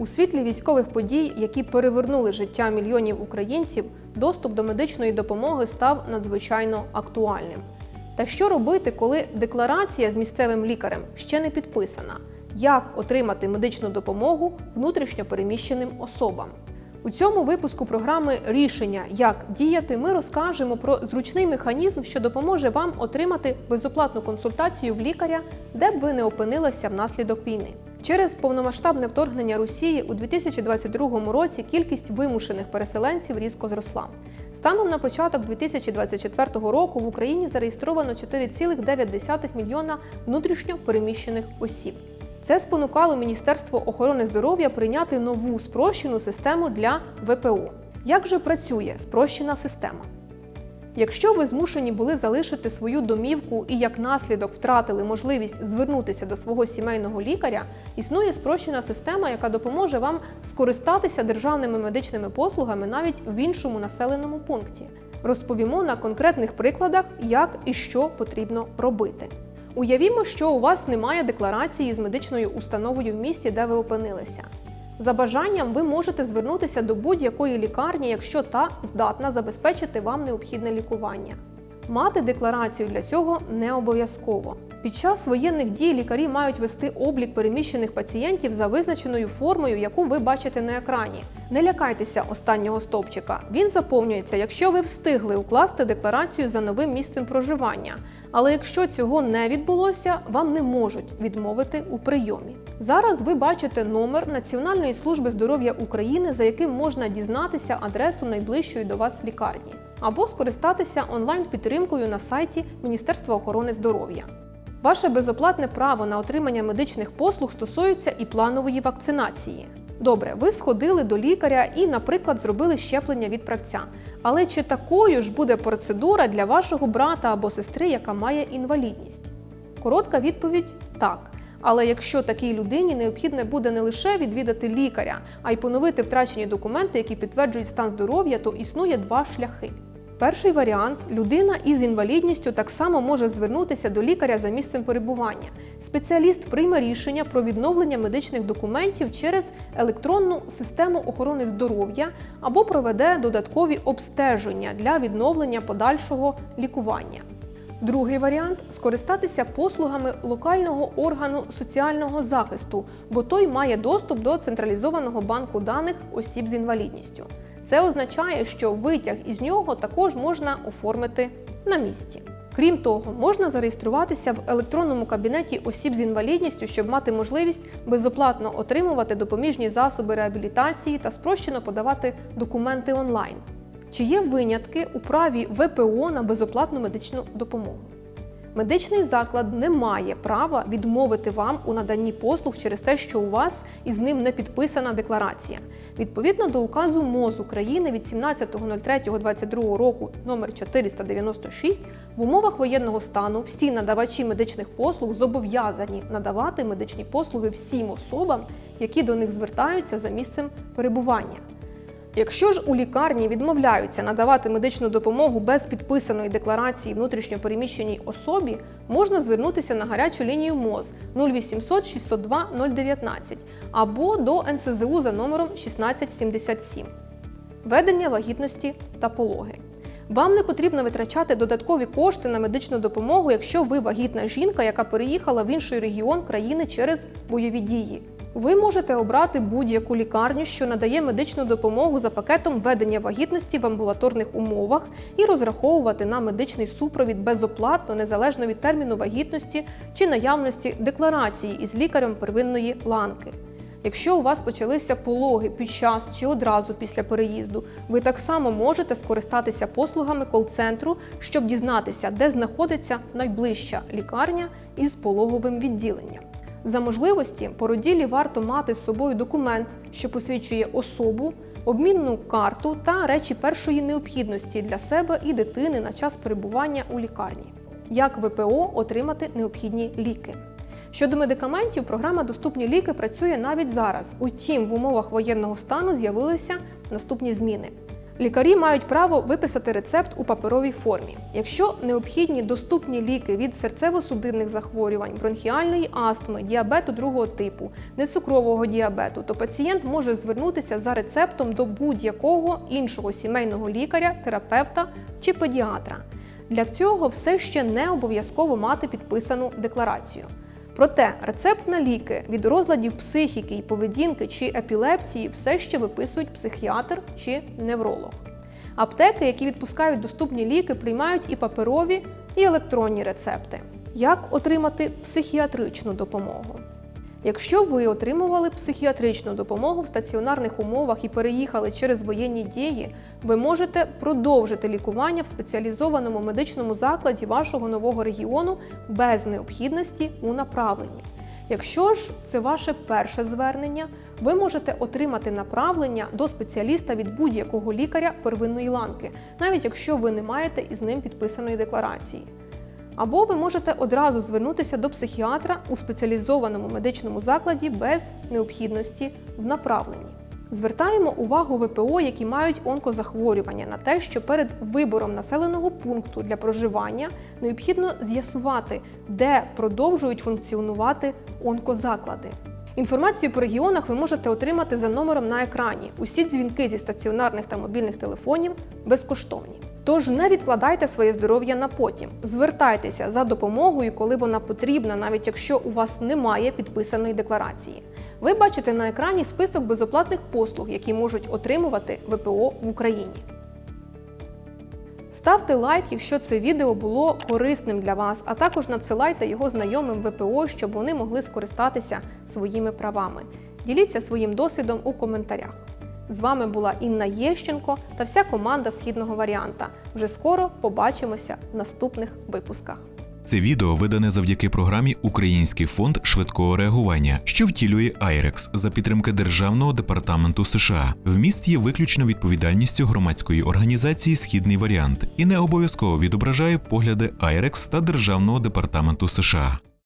У світлі військових подій, які перевернули життя мільйонів українців, доступ до медичної допомоги став надзвичайно актуальним. Та що робити, коли декларація з місцевим лікарем ще не підписана? Як отримати медичну допомогу внутрішньо переміщеним особам? У цьому випуску програми Рішення як діяти ми розкажемо про зручний механізм, що допоможе вам отримати безоплатну консультацію в лікаря, де б ви не опинилися внаслідок війни. Через повномасштабне вторгнення Росії у 2022 році кількість вимушених переселенців різко зросла. Станом на початок 2024 року в Україні зареєстровано 4,9 мільйона внутрішньо переміщених осіб. Це спонукало Міністерство охорони здоров'я прийняти нову спрощену систему для ВПО. Як же працює спрощена система? Якщо ви змушені були залишити свою домівку і як наслідок втратили можливість звернутися до свого сімейного лікаря, існує спрощена система, яка допоможе вам скористатися державними медичними послугами навіть в іншому населеному пункті. Розповімо на конкретних прикладах, як і що потрібно робити. Уявімо, що у вас немає декларації з медичною установою в місті, де ви опинилися. За бажанням ви можете звернутися до будь-якої лікарні, якщо та здатна забезпечити вам необхідне лікування. Мати декларацію для цього не обов'язково. Під час воєнних дій лікарі мають вести облік переміщених пацієнтів за визначеною формою, яку ви бачите на екрані. Не лякайтеся останнього стовпчика. Він заповнюється, якщо ви встигли укласти декларацію за новим місцем проживання. Але якщо цього не відбулося, вам не можуть відмовити у прийомі. Зараз ви бачите номер Національної служби здоров'я України, за яким можна дізнатися адресу найближчої до вас лікарні, або скористатися онлайн-підтримкою на сайті Міністерства охорони здоров'я. Ваше безоплатне право на отримання медичних послуг стосується і планової вакцинації. Добре, ви сходили до лікаря і, наприклад, зробили щеплення від правця. Але чи такою ж буде процедура для вашого брата або сестри, яка має інвалідність? Коротка відповідь так. Але якщо такій людині необхідне буде не лише відвідати лікаря, а й поновити втрачені документи, які підтверджують стан здоров'я, то існує два шляхи. Перший варіант людина із інвалідністю так само може звернутися до лікаря за місцем перебування. Спеціаліст прийме рішення про відновлення медичних документів через електронну систему охорони здоров'я або проведе додаткові обстеження для відновлення подальшого лікування. Другий варіант скористатися послугами локального органу соціального захисту, бо той має доступ до централізованого банку даних осіб з інвалідністю. Це означає, що витяг із нього також можна оформити на місці. Крім того, можна зареєструватися в електронному кабінеті осіб з інвалідністю, щоб мати можливість безоплатно отримувати допоміжні засоби реабілітації та спрощено подавати документи онлайн. Чи є винятки у праві ВПО на безоплатну медичну допомогу? Медичний заклад не має права відмовити вам у наданні послуг через те, що у вас із ним не підписана декларація. Відповідно до указу МОЗ України від 17.03.22 року номер 496 в умовах воєнного стану всі надавачі медичних послуг зобов'язані надавати медичні послуги всім особам, які до них звертаються за місцем перебування. Якщо ж у лікарні відмовляються надавати медичну допомогу без підписаної декларації внутрішньопереміщеній особі, можна звернутися на гарячу лінію МОЗ 0800 602 019 або до НСЗУ за номером 1677. Ведення вагітності та пологи. Вам не потрібно витрачати додаткові кошти на медичну допомогу, якщо ви вагітна жінка, яка переїхала в інший регіон країни через бойові дії. Ви можете обрати будь-яку лікарню, що надає медичну допомогу за пакетом ведення вагітності в амбулаторних умовах і розраховувати на медичний супровід безоплатно, незалежно від терміну вагітності чи наявності декларації із лікарем первинної ланки. Якщо у вас почалися пологи під час чи одразу після переїзду, ви так само можете скористатися послугами кол-центру, щоб дізнатися, де знаходиться найближча лікарня із пологовим відділенням. За можливості породілі варто мати з собою документ, що посвідчує особу, обмінну карту та речі першої необхідності для себе і дитини на час перебування у лікарні. Як ВПО отримати необхідні ліки. Щодо медикаментів, програма Доступні ліки працює навіть зараз. Утім, в умовах воєнного стану з'явилися наступні зміни. Лікарі мають право виписати рецепт у паперовій формі. Якщо необхідні доступні ліки від серцево-судинних захворювань, бронхіальної астми, діабету другого типу, нецукрового діабету, то пацієнт може звернутися за рецептом до будь-якого іншого сімейного лікаря, терапевта чи педіатра. Для цього все ще не обов'язково мати підписану декларацію. Проте рецепт на ліки від розладів психіки і поведінки чи епілепсії все ще виписують психіатр чи невролог. Аптеки, які відпускають доступні ліки, приймають і паперові, і електронні рецепти. Як отримати психіатричну допомогу? Якщо ви отримували психіатричну допомогу в стаціонарних умовах і переїхали через воєнні дії, ви можете продовжити лікування в спеціалізованому медичному закладі вашого нового регіону без необхідності у направленні. Якщо ж це ваше перше звернення, ви можете отримати направлення до спеціаліста від будь-якого лікаря первинної ланки, навіть якщо ви не маєте із ним підписаної декларації. Або ви можете одразу звернутися до психіатра у спеціалізованому медичному закладі без необхідності в направленні. Звертаємо увагу ВПО, які мають онкозахворювання, на те, що перед вибором населеного пункту для проживання необхідно з'ясувати, де продовжують функціонувати онкозаклади. Інформацію по регіонах ви можете отримати за номером на екрані. Усі дзвінки зі стаціонарних та мобільних телефонів безкоштовні. Тож не відкладайте своє здоров'я на потім. Звертайтеся за допомогою, коли вона потрібна, навіть якщо у вас немає підписаної декларації. Ви бачите на екрані список безоплатних послуг, які можуть отримувати ВПО в Україні. Ставте лайк, якщо це відео було корисним для вас, а також надсилайте його знайомим ВПО, щоб вони могли скористатися своїми правами. Діліться своїм досвідом у коментарях. З вами була Інна Єщенко та вся команда східного варіанта. Вже скоро побачимося в наступних випусках. Це відео видане завдяки програмі Український фонд швидкого реагування, що втілює IREX за підтримки Державного департаменту США. Вміст є виключно відповідальністю громадської організації Східний варіант і не обов'язково відображає погляди IREX та Державного департаменту США.